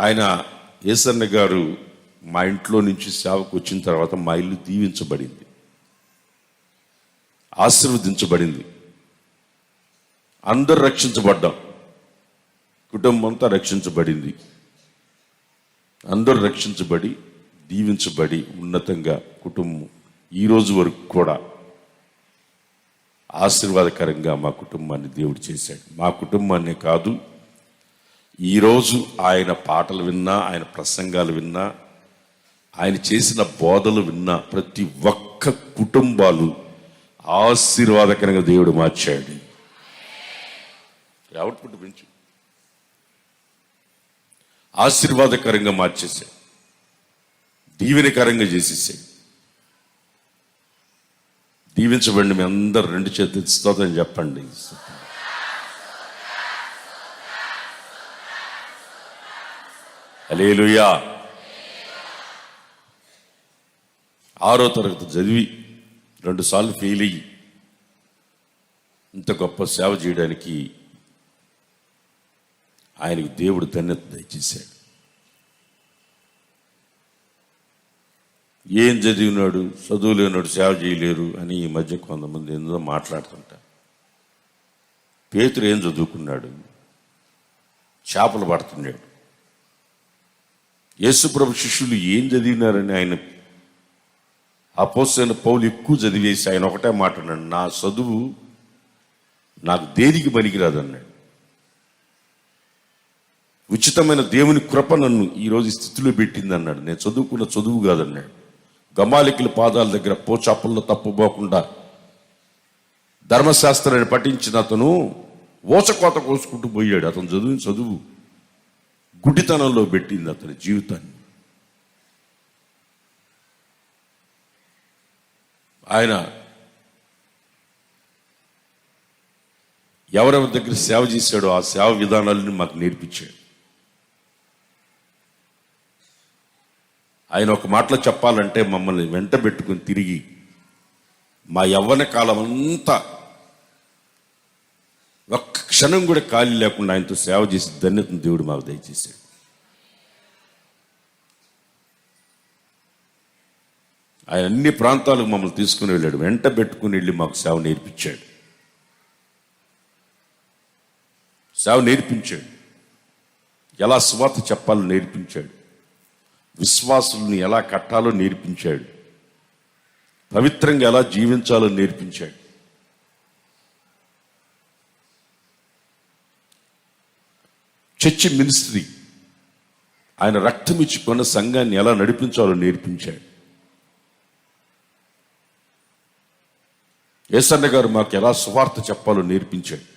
ఆయన ఏసన్న గారు మా ఇంట్లో నుంచి సేవకు వచ్చిన తర్వాత మా ఇల్లు దీవించబడింది. ఆశీర్వదించబడింది. అందరు రక్షించబడ్డాం. కుటుంబం అంతా రక్షించబడింది. అందరూ రక్షించబడి దీవించబడి ఉన్నతంగా కుటుంబం ఈరోజు వరకు కూడా ఆశీర్వాదకరంగా మా కుటుంబాన్ని దేవుడు చేశాడు. మా కుటుంబాన్నే కాదు ఈరోజు ఆయన పాటలు విన్నా ఆయన ప్రసంగాలు విన్నా ఆయన చేసిన బోధలు విన్నా ప్రతి ఒక్క కుటుంబాలు ఆశీర్వాదకరంగా దేవుడు మార్చాడు. అవుట్పుట్ పెంచు ఆశీర్వాదకరంగా మార్చేశాడు. దీవెనకరంగా చేసేసాడు దీవించబడి మీ అందరు రెండు చేతులు స్తోత్రం చెప్పండి. అలేలుయా ఆరో తరగతి చదివి రెండుసార్లు ఫెయిల్ అయ్యి ఇంత గొప్ప సేవ చేయడానికి ఆయనకి దేవుడు ధన్యత దయచేశాడు. ఏం చదివినాడు చదువు లేనాడు సేవ చేయలేరు అని ఈ మధ్య కొంతమంది ఎందులో మాట్లాడుతుంటారు. పేతురు ఏం చదువుకున్నాడు? చేపలు పడుతున్నాడు. యేసుప్రభు శిష్యులు ఏం చదివినారని ఆయన అపోసైన పౌలు ఎక్కువ చదివేసి ఆయన ఒకటే మాట అన్నాడు నా చదువు నాకు దేనికి పనికిరాదు అన్నాడు ఉచితమైన దేవుని కృప నన్ను ఈరోజు స్థితిలో పెట్టింది అన్నాడు నేను చదువుకున్న చదువు కాదన్నాడు. గమాలికల పాదాల దగ్గర పోచాపల్లో తప్పుపోకుండా ధర్మశాస్త్రాన్ని పఠించిన అతను ఓచకోత కోసుకుంటూ పోయాడు. అతను చదువు చదువు గుడ్డితనంలో పెట్టింది అతని జీవితాన్ని. ఆయన ఎవరెవరి దగ్గర సేవ చేశాడో ఆ సేవ విధానాలను మాకు నేర్పించాడు. ఆయన ఒక మాటలో చెప్పాలంటే మమ్మల్ని వెంట పెట్టుకుని తిరిగి మా యవ్వన కాలం అంతా ఒక్క క్షణం కూడా ఖాళీ లేకుండా ఆయనతో సేవ చేసి ధన్యతను దేవుడు మాకు దయచేశాడు. ఆయన అన్ని ప్రాంతాలకు మమ్మల్ని తీసుకుని వెళ్ళాడు. వెంట పెట్టుకుని వెళ్ళి మాకు సేవ నేర్పించాడు. సేవ నేర్పించాడు. ఎలా స్వార్థ చెప్పాలో నేర్పించాడు. విశ్వాసుల్ని ఎలా కట్టాలో నేర్పించాడు. పవిత్రంగా ఎలా జీవించాలో నేర్పించాడు. చర్చి మినిస్ట్రీ ఆయన రక్తం ఇచ్చుకున్న సంఘాన్ని ఎలా నడిపించాలో నేర్పించాడు. ఏసన్న గారు మాకు ఎలా సువార్త చెప్పాలో నేర్పించాడు.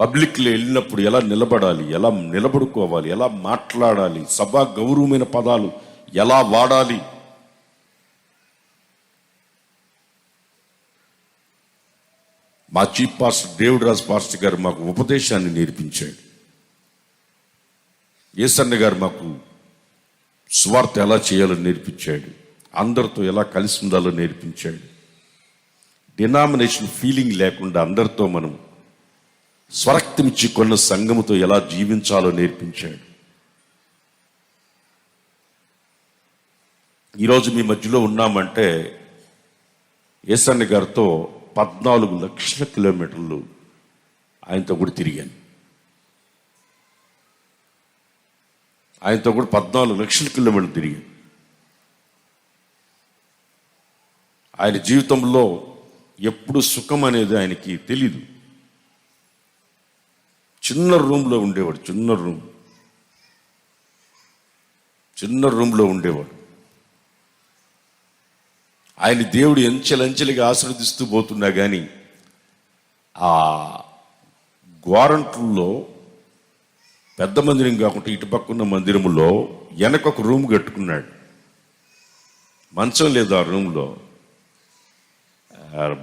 పబ్లిక్లో వెళ్ళినప్పుడు ఎలా నిలబడాలి ఎలా నిలబడుకోవాలి ఎలా మాట్లాడాలి సభా గౌరవమైన పదాలు ఎలా వాడాలి మా చీఫ్ పాస్టర్ దేవుడు రాజు పాస్టర్ గారు మాకు ఉపదేశాన్ని నేర్పించాడు. ఏసన్న గారు మాకు స్వార్థ ఎలా చేయాలో నేర్పించాడు. అందరితో ఎలా కలిసి ఉండాలో నేర్పించాడు. డినామినేషన్ ఫీలింగ్ లేకుండా అందరితో మనం స్వరక్తిమిచ్చి కొన్న సంఘముతో ఎలా జీవించాలో నేర్పించాడు. ఈరోజు మీ మధ్యలో ఉన్నామంటే ఏసన్న గారితో పద్నాలుగు లక్షల కిలోమీటర్లు ఆయనతో కూడా తిరిగాను. ఆయనతో కూడా పద్నాలుగు లక్షల కిలోమీటర్లు తిరిగాను. ఆయన జీవితంలో ఎప్పుడు సుఖం అనేది ఆయనకి తెలీదు. చిన్న రూమ్లో ఉండేవాడు చిన్న రూమ్. చిన్న రూమ్లో ఉండేవాడు. ఆయన దేవుడు ఎంచెలంచెలుగా ఆశీర్వదిస్తూ పోతున్నా కానీ ఆ గోరంట్లలో పెద్ద మందిరం కాకుండా ఇటు మందిరంలో వెనక ఒక రూమ్ కట్టుకున్నాడు. మంచం లేదు ఆ రూమ్లో.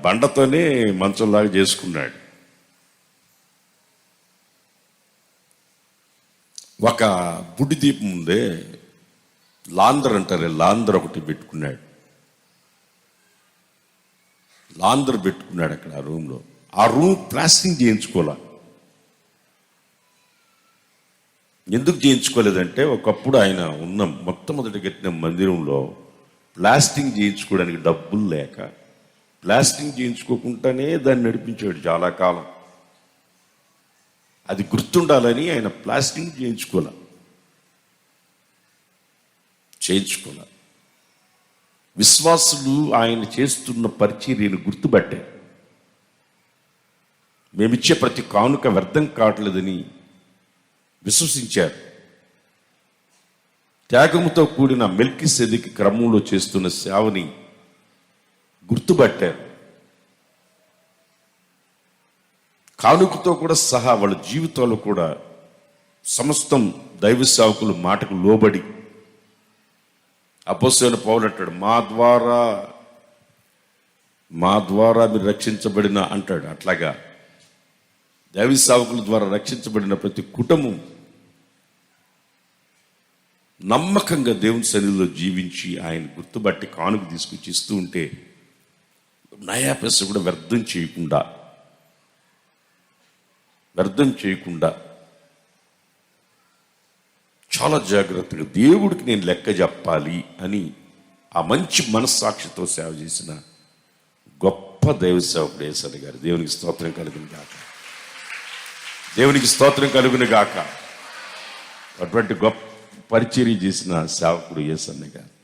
బండతోనే మంచంలాగా చేసుకున్నాడు. ఒక బుడ్డి దీపం ఉందే లాందర్ అంటారు లాందర్ ఒకటి పెట్టుకున్నాడు. లాందర్ పెట్టుకున్నాడు అక్కడ ఆ రూమ్లో. ఆ రూమ్ ప్లాస్టింగ్ చేయించుకోలే. ఎందుకు చేయించుకోలేదంటే ఒకప్పుడు ఆయన ఉన్న మొట్టమొదటి కట్టిన మందిరంలో ప్లాస్టింగ్ చేయించుకోవడానికి డబ్బులు లేక ప్లాస్టింగ్ చేయించుకోకుండానే దాన్ని నడిపించాడు చాలా కాలం. అది గుర్తుండాలని ఆయన ప్లాస్టింగ్ చేయించుకోలే. చేయించుకోలే. విశ్వాసులు ఆయన చేస్తున్న పరిచర్యలు గుర్తుపట్టారు మేమిచ్చే ప్రతి కానుక వ్యర్థం కావట్లేదని విశ్వసించారు. త్యాగముతో కూడిన మెల్కి సెదికి క్రమంలో చేస్తున్న సేవని గుర్తుపట్టారు. కానుకతో కూడా సహా వాళ్ళ జీవితాలు కూడా సమస్తం దైవ సేవకులు మాటకు లోబడి అపోసైన పౌలంటాడు మా ద్వారా మా ద్వారా మీరు రక్షించబడిన అంటాడు. అట్లాగా దైవ సేవకుల ద్వారా రక్షించబడిన ప్రతి కుటుంబం నమ్మకంగా దేవుని సన్నిధిలో జీవించి ఆయన గుర్తుబట్టి కానుక తీసుకొచ్చి ఇస్తూ ఉంటే నయాపేస కూడా వ్యర్థం చేయకుండా వ్యర్థం చేయకుండా చాలా జాగ్రత్తగా దేవుడికి నేను లెక్క చెప్పాలి అని ఆ మంచి మనస్సాక్షితో సేవ చేసిన గొప్ప దైవ సేవకుడు ఏసరి గారు. దేవునికి స్తోత్రం కలుగును గాక. దేవునికి స్తోత్రం కలుగును గాక. అటువంటి గొప్ప పరిచర్య చేసిన సేవకుడు ఏసన్న గారు.